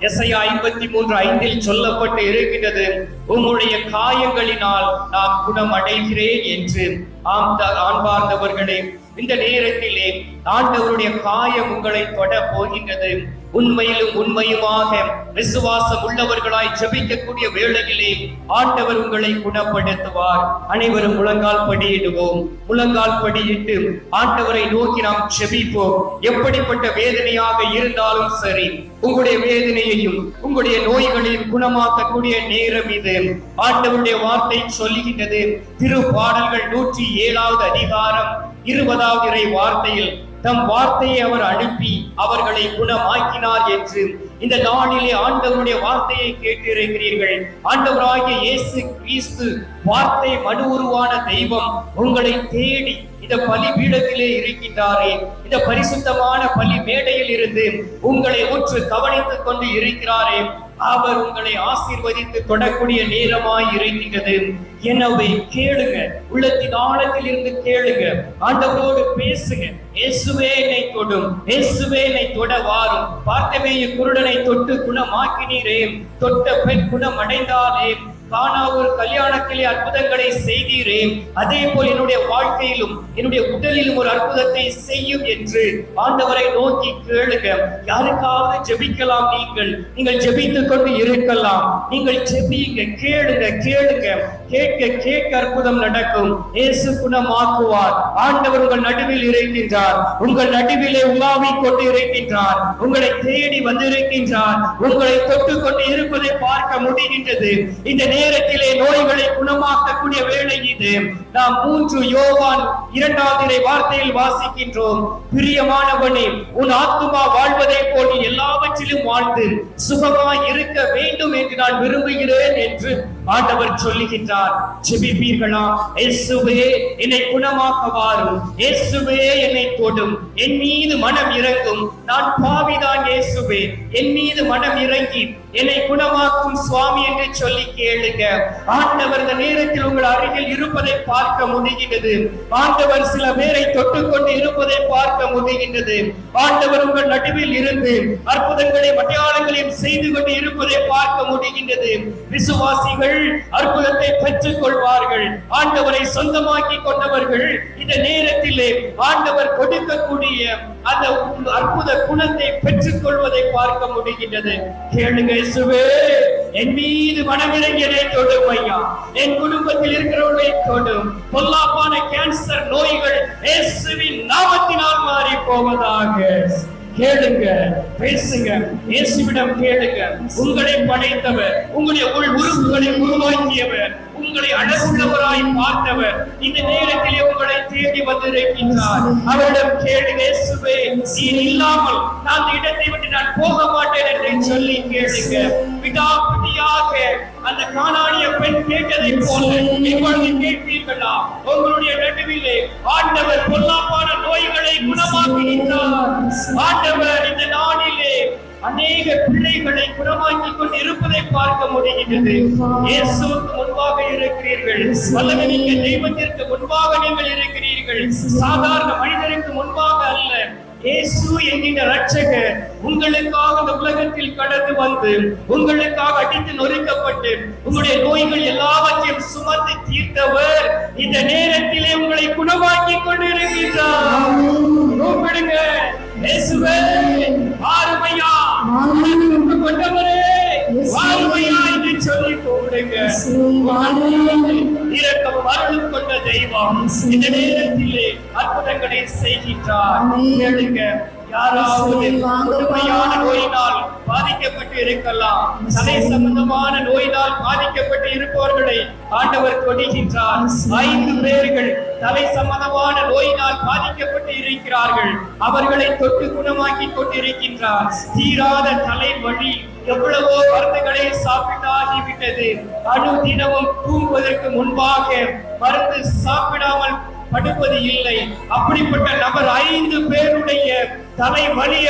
எஸ்ஐயா ஐம்பத்தி மூன்று ஐந்தில் சொல்லப்பட்டு இருக்கின்றது உம்முடைய காயங்களினால் நான் குணம் அடைகிறேன் என்று. ஆம் த- ஆண்பார்ந்தவர்களே இந்த நேரத்திலே ஆண்டவருடைய காயம் உங்களை தொட போகின்றது. உண்மையிலும் உண்மையுமாக விசுவாசம் உள்ளவர்களாய் ஜபிக்கக்கூடிய வேளையிலே ஆண்டவர் உங்களை குணப்படுத்துவார். அனைவரும் முழங்கால் படியிடுவோம். முழங்கால் படியிட்டு ஆண்டவரை நோக்கி நாம் ஜெபிப்போம். எப்படிப்பட்ட வேதனையாக இருந்தாலும் சரி உங்களுடைய வேதனையையும் உங்களுடைய நோய்களையும் குணமாக்கக்கூடிய நேரம் இது. ஆண்டவருடைய வார்த்தை சொல்லுகின்றது. திரு பாடல்கள் நூற்றி ஏழாவது அதிகாரம். இருபதாவது இறை வார்த்தையில் தம் வார்த்தையை அவர் அனுப்பி அவர்களை குணமாக்கினார் என்று. இந்த நாளிலே ஆண்டவருடைய வார்த்தையை கேட்டு இருக்கிறீர்கள் ஆண்டவராகிய இயேசு கிறிஸ்து வார்த்தை மனு உருவான தெய்வம் உங்களை தேடி இந்த பலி பீடத்திலே இருக்கின்றாரே. இந்த பரிசுத்தமான பலி மேடையில் இருந்து உங்களை உற்று கவனித்துக் கொண்டு இருக்கிறாரே. அவர் உங்களை ஆசீர்வதித்து தொடக்கூடிய நேரமாய் இருக்கின்றது. எனவே கேளுங்க உள்ளத்தின் ஆழத்தில் இருந்து கேளுங்க. ஆண்டவரோடு பேசுங்க. இயேசுவேனை தொடும். இயேசுவேனை தொட வாரும். பார்த்தவேய குருடனை தொட்டு குணமாக்கினீரே. தொட்ட பெண் குணம் அடைந்தாலே காணா ஒரு கல்யாணத்திலே அற்புதங்களை செய்தீரே அதே போல் என்னுடைய வாழ்க்கையிலும் என்னுடைய உடலிலும் ஒரு அற்புதத்தை செய்யும் என்று ஆண்டவரை நோக்கி கேளுங்க யாருக்காவது ஜெபிக்கலாம் நீங்கள். நீங்கள் ஜெபித்துக் கொண்டு இருக்கலாம். நீங்கள் ஜெபியுங்க கேளுங்க கேளுங்க. கேட்க கேட்க அற்புதம் நடக்கும். இயேசு குணமாக்குவார் ஆண்டவர் உங்கள் நடுவில் இருக்கின்றார் உங்கள் நடுவிலே உலாவிக் கொண்டு இருக்கின்றார் உங்களை தேடி வந்திருக்கின்றார். உங்களை தொட்டு கொண்டு இருப்பதை பார்க்க முடிகின்றது. இந்த நேரத்திலே நோய்களை குணமாக்கக்கூடிய வேலை இது. நாம் மூன்று யோவான் இரண்டாவது வார்த்தையில் வாசிக்கின்றோம். பிரியமானவனே உன் ஆத்துமா வாழ்வதை போல் எல்லாவற்றிலும் வாழ்ந்து சுகமாய் இருக்க வேண்டும் என்று நான் விரும்புகிறேன் என்று ஆண்டவர் சொல்லுகின்றார் ஜெபிப்பீர்களா? இயேசுவே என்னை குணமாக்க வாரும் இயேசுவே என்னை தொடும். என் மீது மனம் இறங்கும். நான் பாவிதான் இயேசுவே. என் மீது மனம் இறங்கி என்னை குணமாக்கும் சுவாமி என்று சொல்லி கேளுங்க. ஆண்டவர் இந்த நேரத்தில் உங்கள் அருகில் இருப்பதை பார்க்க முடிகின்றது. ஆண்டவர் சில பேரை தொட்டுக்கொண்டு இருப்பதை பார்க்க முடிகின்றது. ஆண்டவர் உங்கள் நடுவில் இருந்து அற்புதங்களை அடையாளங்களையும் செய்து கொண்டு இருப்பதை பார்க்க முடிகின்றது. விசுவாசிகள் கொண்டவர்கள் அற்புதத்தை பெற்றுக் கொள்வார்கள் ஆண்டவரை சொந்தமாக்கி கொண்டவர்கள் இந்த நேரத்திலே ஆண்டவர் கொடுக்கக்கூடிய அந்த அற்புத குணத்தை பெற்றுக் கொள்வதை பார்க்க முடிகின்றது. கேளுங்க இயேசுவே என் மீது மனமிறங்கியதை தொடும் ஐயா. என் குடும்பத்தில் இருக்கிறவர்களை தொடும். பொல்லாப்பான கேன்சர் நோய்கள் இயேசுவின் நாமத்தினால் மாறி போவதாக. கேளுங்க பேசுங்க இயேசுவிடம் கேளுங்க. உங்களை படைத்தவர் உங்களுடைய உள் உறுப்புகளை உருவாக்கியவர் உங்களை அழகுள்ளவராய் பார்த்தவர். இந்த நேரத்திலே தேடி வந்திருக்கின்றார். அவரிடம் கேளுங்க இயேசுவே நீர் இல்லாமல் நான் அந்த இடத்தை விட்டு நான் போக மாட்டேன் என்று சொல்லி கேளுங்க. விடாபிடியாக அந்த காணானிய பெண் கேட்டதை போல இப்பொழுது கேட்பீர்களா? உங்களுடைய நடுவிலே ஆண்டவர் பொல்லாப்பான நோய்களை குணமாக்கினார் ஆண்டவர் இந்த நாளிலே அநேக பிள்ளைகளை குணமாக்கி கொண்டு இருப்பதை பார்க்க முடிகின்றது. இயேசுவுக்கு முன்பாக இருக்கிறீர்கள். வல்லமைமிக்க தெய்வத்திற்கு முன்பாக நீங்கள் இருக்கிறீர்கள். சாதாரண மனிதருக்கு முன்பாக அல்ல. இயேசு என்கின்ற ரட்சகர் உங்களுக்காக இந்த உலகத்தில் கடந்து வந்து உங்களுக்காக அடித்து நொறுக்கப்பட்டு உங்களுடைய நோய்கள் எல்லாவற்றையும் சுமந்து தீர்த்தவர் இந்த நேரத்திலே உங்களை குணமாக்கி கொண்டிருக்கின்றார். கூப்பிடுங்க. இயேசுவே வாருமையா கொண்டவரே வாருமையா என்று சொல்லி கூப்பிடுங்க. இரக்கம் அருளும் கொண்ட தெய்வம். இந்த நேரத்திலே அற்புதங்களை செய்கின்றார். கேளுங்க. யாராவது நோயினால் பாதிக்கப்பட்டு இருக்கலாம் தலை சம்பந்தமான நோயினால் பாதிக்கப்பட்டு இருப்பவர்களை ஆண்டவர் கொடுக்கின்றார் ஐந்து பேர்கள் தலை சம்பந்தமான நோயினால் பாதிக்கப்பட்டு இருக்கிறார்கள் அவர்களை தொட்டு குணமாக்கி கொண்டிருக்கின்றார். தீராத தலை வழி எவ்வளவோ மருந்துகளை சாப்பிட்டாகிவிட்டது அணு தினமும் தூங்குவதற்கு முன்பாக மருந்து சாப்பிடாமல் படுப்பது இல்லை. அப்படிப்பட்ட நபர் ஐந்து பேருடைய தலை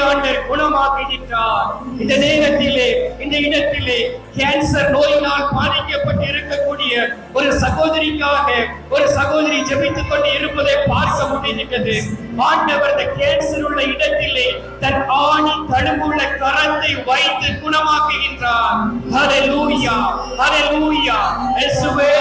ஆண்டர் குணமாக்குகின்றார் இந்த நேரத்திலே இந்த இடத்திலே கேன்சர் நோயினால் பாதிக்கப்பட்டு இருக்கக்கூடிய ஒரு சகோதரிக்காக ஒரு சகோதரி ஜெபித்துக் கொண்டு இருப்பதை பார்க்க முடிகின்றது. ஆண்டவர் இந்த கேன்சர் உள்ள இடத்திலே தன் ஆணி தழும்புள்ள கரத்தை வைத்து குணமாக்குகின்றார். ஹalleluya ஹalleluya எசுவே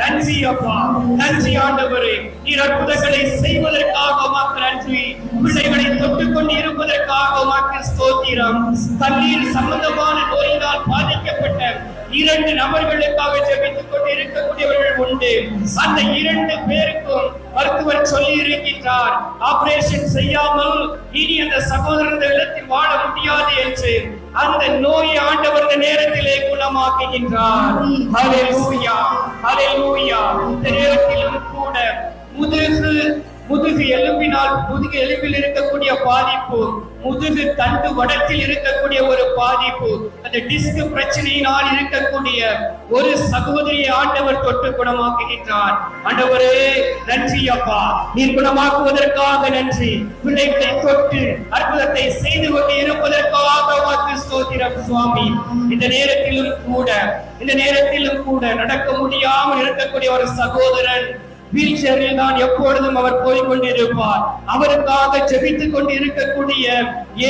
நன்றி அப்பா. நன்றி ஆண்டவரே. நீர் அற்புதங்களை செய்வதற்காக உமக்கு நன்றி. பிள்ளைகளை தொட்டுக் கொண்டு இருப்பதற்காக உமக்கு ஸ்தோத்திரம். தண்ணீர் சம்பந்தமான நோயினால் பாதிக்கப்பட்ட இரண்டு நபர்களுக்காக ஜெபித்துக் கொண்டு இருக்கக்கூடியவர்கள் உண்டு. அந்த இரண்டு பேருக்கும் மருத்துவர் சொல்லி இருக்கின்றார் ஆபரேஷன் செய்யாமல் இனி அந்த சகோதரர்கள் இடத்தில் வாழ முடியாது என்று. அந்த நோயை ஆண்டவர் இந்த நேரத்திலே குணமாக்குகின்றார். ஹalleluya ஹalleluya இந்த நேரத்திலும் கூட முதுகு முதுகு எலும்பினால் முதுகு எலும்பில் இருக்கக்கூடிய பாதிப்பு முதுகு தண்டு வடத்தில் இருக்கக்கூடிய ஒரு பாதிப்பு அந்த டிஸ்க் பிரச்சனையினால் இருக்கக்கூடிய ஒரு சகோதரியை ஆண்டவர் தொட்டு குணமாக்குகின்றார். ஆண்டவரே நன்றி அப்பா. நீர் குணமாக்குவதற்காக நன்றி. பிள்ளைகளை தொட்டு அற்புதத்தை செய்து கொண்டு இருப்பதற்காக உமக்கு ஸ்தோத்திரம் சுவாமி. இந்த நேரத்திலும் கூட இந்த நேரத்திலும் கூட நடக்க முடியாமல் இருக்கக்கூடிய ஒரு சகோதரன் வீல் சேரில் தான் எப்பொழுதும் அவர் போய்கொண்டிருப்பார் அவருக்காக ஜெபித்துக் கொண்டு இருக்கக்கூடிய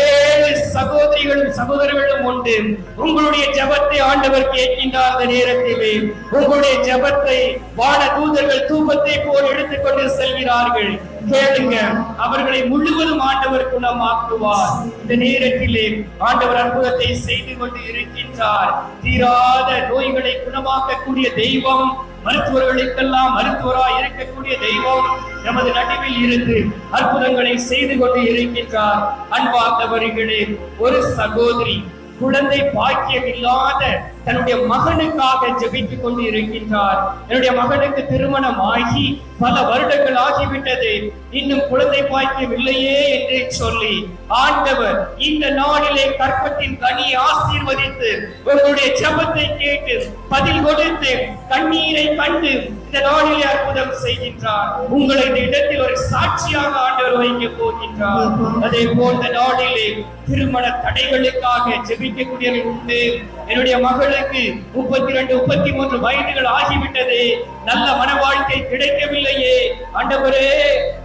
ஏழு சகோதரிகளும் சகோதரர்களும் உண்டு. உங்களுடைய ஜெபத்தை ஆண்டவர் கேட்கின்றார் அந்த நேரத்திலே. உங்களுடைய ஜெபத்தை வான தூதர்கள் தூபத்தை போல் எடுத்துக்கொண்டு செல்கிறார்கள். கேளுங்க அவர்களை முழுவதும் ஆண்டவர் குணமாக்குவார். இந்த நேரத்திலே ஆண்டவர் அற்புதத்தை செய்து கொண்டு இருக்கின்றார். தீராத நோய்களை குணமாக்கக்கூடிய தெய்வம் மருத்துவர்களுக்கெல்லாம் மருத்துவராய் இருக்கக்கூடிய தெய்வம் நமது நடுவில் இருந்து அற்புதங்களை செய்து கொண்டு இருக்கின்றார். அன்பார்ந்தவர்களே ஒரு சகோதரி குழந்தை பாக்கியம் இல்லாத தன்னுடைய மகனுக்காக ஜெபித்துக் கொண்டு இருக்கின்றார் என்னுடைய மகனுக்கு திருமணம் ஆகி பல வருடங்கள் ஆகிவிட்டது. இன்னும் குழந்தை பாய்க்கம் இல்லையே என்று சொல்லி ஆண்டவர் இந்த நாளிலே கற்பத்தின் கனி ஆசீர்வதித்து உங்களுடைய ஜெபத்தை கேட்டு பதில் கொடுத்து கண்ணீரை கண்டு இந்த நாளிலே அற்புதம் செய்கின்றார். உங்களை இந்த இடத்தில் ஒரு சாட்சியாக ஆண்டவர் வைக்க போகின்றார். அதே போல் இந்த நாளிலே திருமண தடைகளுக்காக ஜெபிக்கக்கூடியவர்கள் உண்டு. என்னுடைய மகளுக்கு முப்பத்தி ரெண்டு முப்பத்தி மூன்று வயதுகள் ஆகிவிட்டது. நல்ல மன வாழ்க்கை கிடைக்கவில்லையே. ஆண்டவரே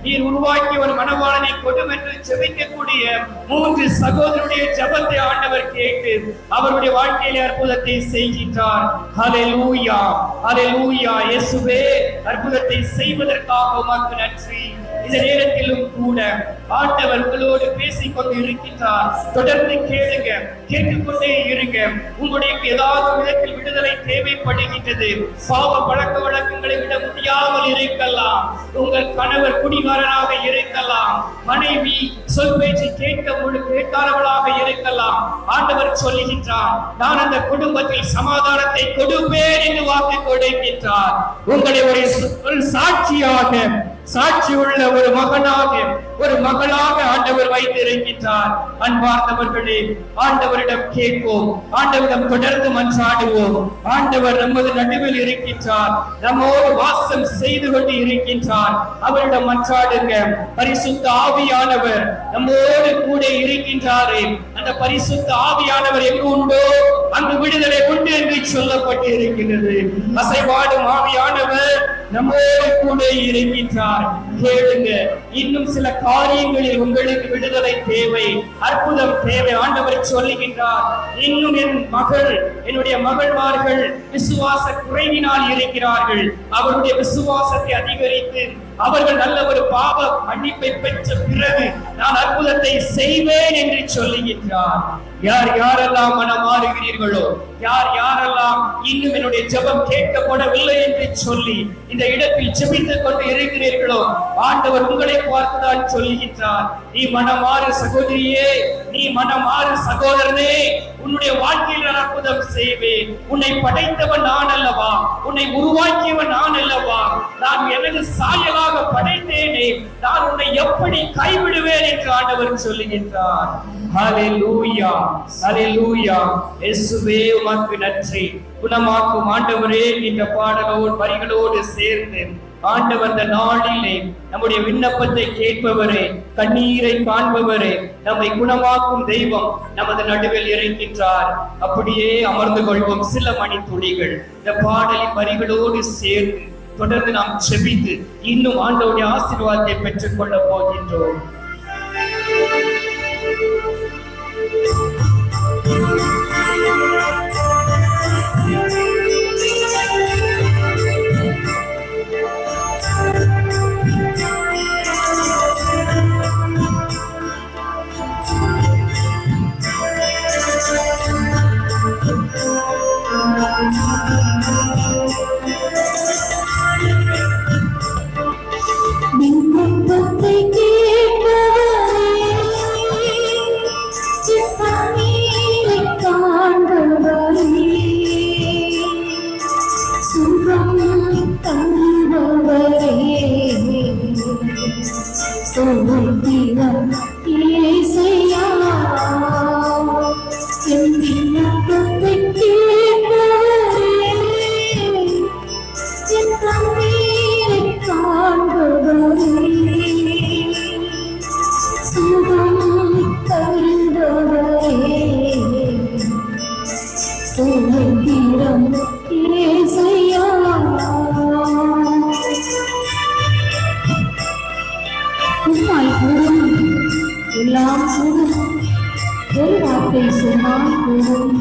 நீர் உருவாக்கிய ஒரு மனவாளனை கொடும் என்று ஜெபிக்கக்கூடிய மூன்று சகோதரனுடைய ஜெபத்தை ஆண்டவர் கேட்டு அவருடைய வாழ்க்கையிலே அற்புதத்தை செய்கின்றார். ஹalleluya ஹalleluya இயேசுவே அற்புதத்தை செய்வதற்காக உமக்கு நன்றி. இந்த நேரத்திலும் கூட ஆண்டவர்களோடு பேசிக் கொண்டு இருக்கின்றார் தொடர்ந்து கேளுங்க கேட்டுக்கொண்டே இருங்க. உங்களுடைய ஏதாவது விதத்தில் விடுதலை தேவைப்படுகின்றது பாவ பழக்க வழக்கங்களை விட முடியாமல் இருக்கலாம். உங்கள் கணவர் குடிகாரனாக இருக்கலாம். மனைவி சொல் பேச்சு கேட்க முழு கேட்காதவளாக இருக்கலாம். ஆண்டவர் சொல்லுகின்றார் நான் அந்த குடும்பத்தில் சமாதானத்தை கொடுப்பேன் என்று வாக்கு கொடுக்கின்றார். உங்களை ஒரு சாட்சியாக சாட்சி உள்ள ஒரு மகனாக ஒரு மகளாக ஆண்டவர் வைத்து இறங்கிட்டார் அன்பார்ந்தவர்களே ஆண்டவரிடம் கேட்போம். ஆண்டவரிடம் தொடர்ந்து மன்றாடுவோம். ஆண்டவர் நமது நடுவில் இருக்கின்றார். நம்மோடு வாசம் செய்து கொண்டு இருக்கின்றார். அவரிடம் மன்றாடுங்க பரிசுத்த ஆவியானவர் நம்மோடு கூட இருக்கின்றாரே. அந்த பரிசுத்த ஆவியானவர் எங்கு உண்டோ அங்கு விடுதலை உண்டு என்று சொல்லப்பட்டு இருக்கின்றது அசைவாடும் ஆவியானவர் நம்மோடு கூட இறங்கிட்டார் கேளுங்க இன்னும் சில காரியங்களில் உங்களுக்கு விடுதலை தேவை அற்புதம் தேவை ஆண்டவரை சொல்லுகின்றார். இன்னும் என் மகள் என்னுடைய மகள்மார்கள் விசுவாச குறைவினால் இருக்கிறார்கள். அவருடைய விசுவாசத்தை அதிகரித்து அவர்கள் நல்ல ஒரு பாவ மன்னிப்பை பெற்ற பிறகு நான் அற்புதத்தை செய்வேன் என்று சொல்லுகின்றார். யார் யாரெல்லாம் மனம் மாறுகிறீர்களோ யார் யாரெல்லாம் இன்னும் என்னுடைய ஜெபம் கேட்கப்படவில்லை என்று சொல்லி இந்த இடத்தில் ஜெபித்துக் கொண்டு இருக்கிறீர்களோ ஆண்டவர் உங்களை பார்த்துதான் சொல்லுகின்றார். நீ மனமாறு சகோதரியே நீ மனமாறு சகோதரனே உன்னுடைய வாழ்க்கையில் நான் அற்புதம் செய்வேன். உன்னை படைத்தவன் நான் அல்லவா? உன்னை உருவாக்கியவன் நான் அல்லவா? நான் எனது சாயலாக படைத்தேனே. நான் உன்னை எப்படி கைவிடுவேன் என்று ஆண்டவர் சொல்லுகின்றார். ஹalleluya ஹalleluya இயேசுவே உமக்கு நன்றி. குணமாக்கும் ஆண்டவரே இந்த பாடலோடு வரிகளோடு சேர்ந்து ஆண்டவர் இந்த நாளிலே நம்முடைய விண்ணப்பத்தை கேட்பவரே கண்ணீரை காண்பவரே நம்மை குணமாக்கும் தெய்வம் நமது நடுவில் இறைக்கின்றார் அப்படியே அமர்ந்து கொள்வோம் சில மணி துளிகள் இந்த பாடலின் வரிகளோடு சேர்ந்து தொடர்ந்து நாம் செபித்து இன்னும் ஆண்டவருடைய ஆசீர்வாதத்தை பெற்றுக் கொள்ள போகின்றோம் you. எல்லாம் கூடும் ஒரு வார்த்தை சொன்னால் கூடும்